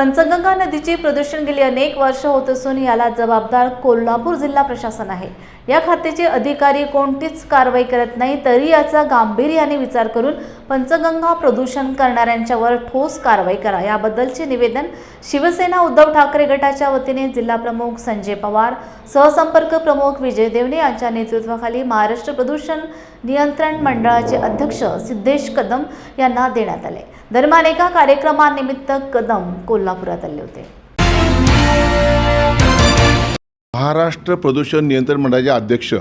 पंचगंगा नदीचे प्रदूषण गेली अनेक वर्ष होत असून याला जबाबदार कोल्हापूर जिल्हा प्रशासन आहे. या खात्याचे अधिकारी कोणतीच कारवाई करत नाही तरी याचा गांभीर्याने विचार करून पंचगंगा प्रदूषण करणाऱ्यांच्यावर ठोस कारवाई करा. याबद्दलचे निवेदन शिवसेना उद्धव ठाकरे गटाच्या वतीने जिल्हा प्रमुख संजय पवार सहसंपर्क प्रमुख विजय देवणे यांच्या नेतृत्वाखाली महाराष्ट्र प्रदूषण नियंत्रण मंडळाचे अध्यक्ष सिद्धेश कदम यांना देण्यात आले. दरम्यान एका कार्यक्रमानिमित्त कदम कोल्हापुरात आले होते. महाराष्ट्र प्रदूषण नियंत्रण मंडळाचे अध्यक्ष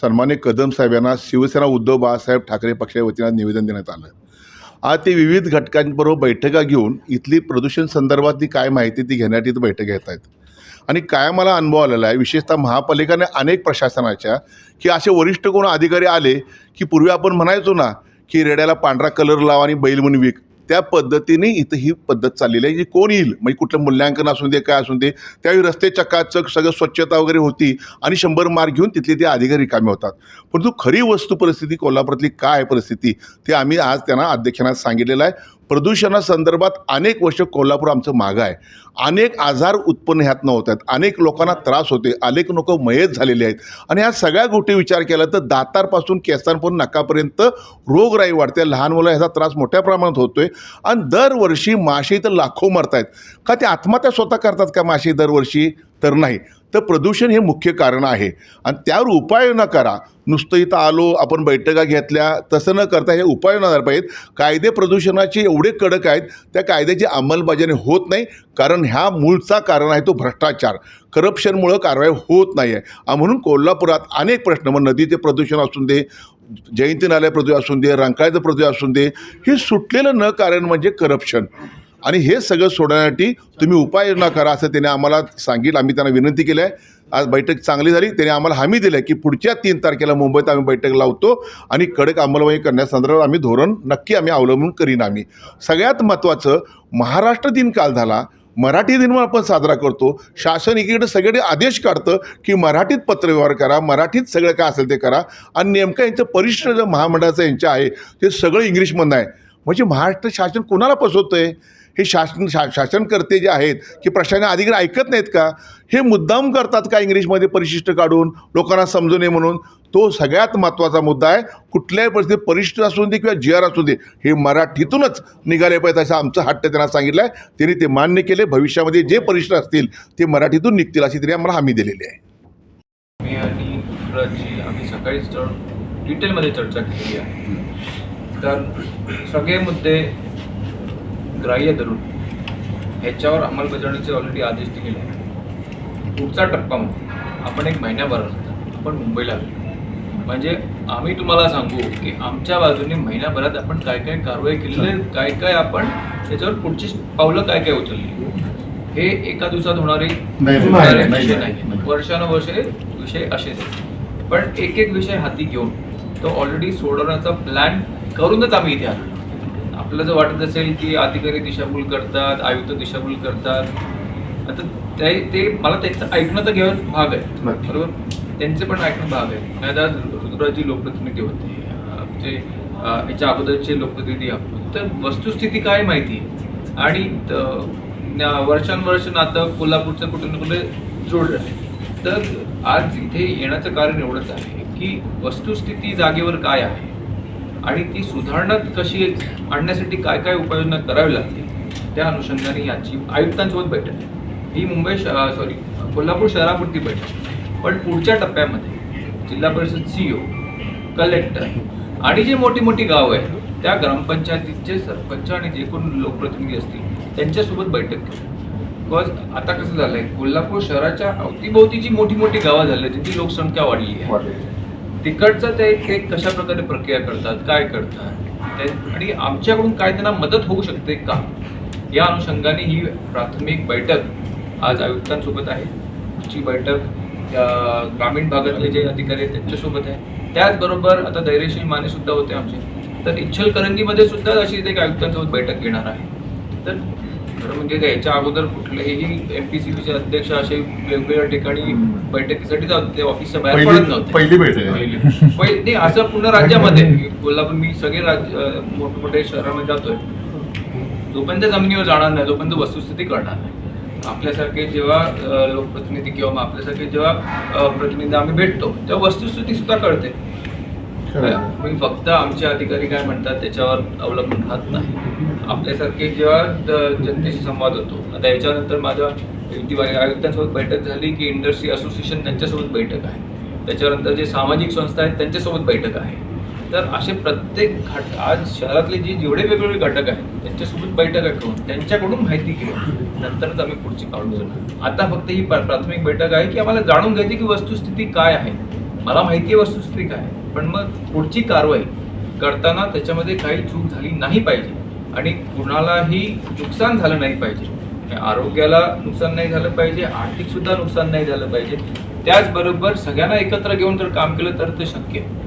सन्मान्य कदम साहेब यांना शिवसेना उद्धव बाळासाहेब ठाकरे पक्षाच्या वतीनं निवेदन देण्यात आलं. आज ते विविध घटकांबरोबर बैठका घेऊन इथली प्रदूषण संदर्भातली काय माहिती ती घेण्यासाठी इथं बैठक घेत आहेत. आणि काय मला अनुभव आलेला आहे विशेषतः महापालिकाने अनेक प्रशासनाच्या की असे वरिष्ठ कोण अधिकारी आले की पूर्वी आपण म्हणायचो ना की रेड्याला पांढरा कलर लावा आणि बैल म्हणून विक. त्या पद्धतीने इथं ही पद्धत चाललेली आहे जी कोण येईल? म्हणजे कुठलं मूल्यांकन असून दे काय असून दे त्यावेळी रस्ते चकाचक सगळं स्वच्छता वगैरे होती आणि शंभर मार्क घेऊन तिथले ते अधिकारी कामे होतात. परंतु खरी वस्तू परिस्थिती कोल्हापुरातली काय परिस्थिती ते आम्ही आज त्यांना अध्यक्षांना सांगितलेलं आहे. प्रदूषणासंदर्भात अनेक वर्ष कोल्हापूर आमचं मागं आहे. अनेक आजार उत्पन्न ह्यातनं होत आहेत. अनेक लोकांना त्रास होते अनेक लोक मयत झालेले आहेत. आणि ह्या सगळ्या गोष्टी विचार केला तर दातारपासून केसांपासून नकापर्यंत रोगराई वाढते. लहान मुलं ह्याचा त्रास मोठ्या प्रमाणात होतो आहे आणि दरवर्षी मासे तर लाखो मरत आहेत का ते आत्महत्या स्वतः करतात का मासे दरवर्षी? तर नाही. तर प्रदूषण हे मुख्य कारण आहे. आणि त्यावर उपाय न करा. नुसतं इथं आलो आपण बैठका घेतल्या तसं न करता हे उपाय झाल्या पाहिजेत. कायदे प्रदूषणाचे एवढे कडक आहेत त्या कायद्याची अंमलबजावणी होत नाही. कारण ह्या मूळचा कारण आहे तो भ्रष्टाचार. करप्शनमुळं कारवाई होत नाही आहे म्हणून कोल्हापुरात अनेक प्रश्न मग नदीचे प्रदूषण असून दे जयंती नाल्या प्रदूषण असून दे रंकाळ्याचं प्रदूषण असून दे हे सुटलेलं न कारण म्हणजे करप्शन. आणि हे सगळं सोडण्यासाठी तुम्ही उपाययोजना करा असं त्याने आम्हाला सांगितलं. आम्ही त्यांना विनंती केली आहे. आज बैठक चांगली झाली. त्याने आम्हाला हमी दिली आहे की पुढच्या तीन तारखेला मुंबईत आम्ही बैठक लावतो आणि कडक अंमलबजावणी करण्यासंदर्भात आम्ही धोरण नक्की आम्ही अवलंबून करीन आम्ही. सगळ्यात महत्त्वाचं महाराष्ट्र दिन काल झाला. मराठी दिन आपण साजरा करतो. शासन एकीकडे सगळे आदेश काढतं की मराठीत पत्रव्यवहार करा मराठीत सगळं काय असेल ते करा. आणि नेमकं यांचं परिष्ठ जे महामंडळाचं यांचं आहे ते सगळं इंग्लिशमधनं आहे. म्हणजे महाराष्ट्र शासन कोणाला फसवतं आहे हे शासन शा शासनकर्ते जे आहेत की प्रशासन अधिकारी ऐकत नाहीत का? हे मुद्दाम करतात का इंग्लिशमध्ये परिशिष्ट काढून लोकांना समजू नये म्हणून? तो सगळ्यात महत्त्वाचा मुद्दा आहे कुठल्याही परिस्थितीत परिशिष्ट असू दे किंवा जी आर असू दे हे मराठीतूनच निघाले पाहिजे असं आमचं हट्ट त्यांना सांगितलं आहे त्यांनी ते मान्य केले. भविष्यामध्ये जे परिशिष्ट असतील ते मराठीतून निघतील अशी त्यांनी आम्हाला हमी दिलेली आहे. मी आणि आम्ही सकाळीच डिटेलमध्ये चर्चा केली आहे. तर सगळे मुद्दे ग्राह्य धरून. ह्याच्यावर अंमलबजावणीचे ऑलरेडी आदेश दिलेले आहेत. पुढचा टप्पा म्हणजे आपण एक महिन्याभरानंतर आपण मुंबईला आलो म्हणजे आम्ही तुम्हाला सांगू की आमच्या बाजूने महिन्याभरात आपण काय काय कारवाई केलेली काय काय आपण त्याच्यावर पुढची पावलं काय काय उचलली. हे एका दिवसात होणारे नाही, होणारे नाही, विषय. वर्षानुवर्षे विषय असेच पण एक एक विषय हाती घेऊन तो ऑलरेडी सोडवण्याचा प्लॅन करूनच आम्ही इथे आलो. आपल्याला जर वाटत असेल की अधिकारी दिशाभूल करतात आयुक्त दिशाभूल करतात आता ते ते मला त्यांचं ऐकणं तर घेऊन भाग आहे. बरोबर? त्यांचे पण ऐकणं भाग आहे. आज ऋतुराजी लोकप्रतिनिधी होते. आमचे याच्या अगोदरचे लोकप्रतिनिधी आहोत. तर वस्तुस्थिती काय माहिती? आहे आणि वर्षानुवर्ष नातं कोल्हापूरचं कुठे ना कुठे जोडलं आहे. तर आज इथे येण्याचं कारण एवढंच आहे की वस्तुस्थिती जागेवर काय आहे? आणि ती सुधारणा कशी आणण्यासाठी काय काय उपाययोजना करावी लागतील त्या अनुषंगाने याची आयुक्तांसोबत बैठक ही मुंबई सॉरी कोल्हापूर शहरापुरती बैठक पण पुढच्या टप्प्यामध्ये जिल्हा परिषद सीईओ कलेक्टर आणि जे मोठी मोठी गावं आहेत त्या ग्रामपंचायतीचे सरपंच आणि जे कोण लोकप्रतिनिधी असतील त्यांच्यासोबत बैठक घेऊ. बिकॉज आता कसं झालंय कोल्हापूर शहराच्या अवतीभोवती जी मोठी मोठी गावं झाली आहेत, त्यांची लोकसंख्या वाढली आहे. तिकडचं ते ते कशा प्रकारे प्रक्रिया करतात काय करतात? ते आणि आमच्याकडून काय त्यांना मदत होऊ शकते का? या अनुषंगाने ही प्राथमिक बैठक आज आयुक्तांसोबत आहे. ची बैठक ग्रामीण भागातले जे अधिकारी आहेत त्यांच्यासोबत आहे. त्याचबरोबर आता धैर्यशील माने सुद्धा होते आमचे. तर इच्छलकरंजीमध्ये सुद्धा अशी एक आयुक्तांसोबत बैठक घेणार आहे. तर खरं म्हणजे काय याच्या अगोदर कुठलेही एम पी सी बीचे अध्यक्ष असे वेगवेगळ्या ठिकाणी बैठकीसाठी जात होते ऑफिसच्या बाहेर पडत नव्हते. पहिली बैठक. पहिली असं पूर्ण राज्यामध्ये कोल्हापूर मी सगळे राज्य अं, मोठमोठे शहरामध्ये जातोय. जोपर्यंत जमिनीवर जाणार नाही तोपर्यंत वस्तुस्थिती कळणार नाही. आपल्यासारखे जेव्हा लोकप्रतिनिधी किंवा आपल्यासारखे जेव्हा प्रतिनिधी आम्ही भेटतो तेव्हा वस्तुस्थिती सुद्धा कळते. मी फक्त आमचे अधिकारी काय म्हणतात त्याच्यावर अवलंबून राहत नाही. आपल्यासारखे जेव्हा जनतेशी संवाद होतो आता याच्यानंतर माझ्या दिवाळी आयुक्तांसोबत बैठक झाली की इंडस्ट्री असोसिएशन त्यांच्यासोबत बैठक आहे. त्याच्यानंतर जे सामाजिक संस्था आहेत त्यांच्यासोबत बैठक आहे. तर असे प्रत्येक घट आज शहरातले जे जेवढे वेगवेगळे घटक आहेत त्यांच्यासोबत बैठक करून त्यांच्याकडून माहिती घेऊन नंतरच आम्ही पुढची पाऊल उचलणार. आता फक्त ही प्रा- प्राथमिक बैठक आहे की आम्हाला जाणून घ्यायची की वस्तुस्थिती काय आहे. मला माहिती आहे वस्तुस्थिती काय पण मग पुढची कारवाई करताना त्याच्यामध्ये काही चूक झाली नाही पाहिजे. आणि कुणालाही नुकसान झालं नाही पाहिजे. आरोग्याला नुकसान नाही झालं पाहिजे आर्थिक सुद्धा नुकसान नाही झालं पाहिजे. त्याचबरोबर सगळ्यांना एकत्र घेऊन जर काम केलं तर ते शक्य आहे.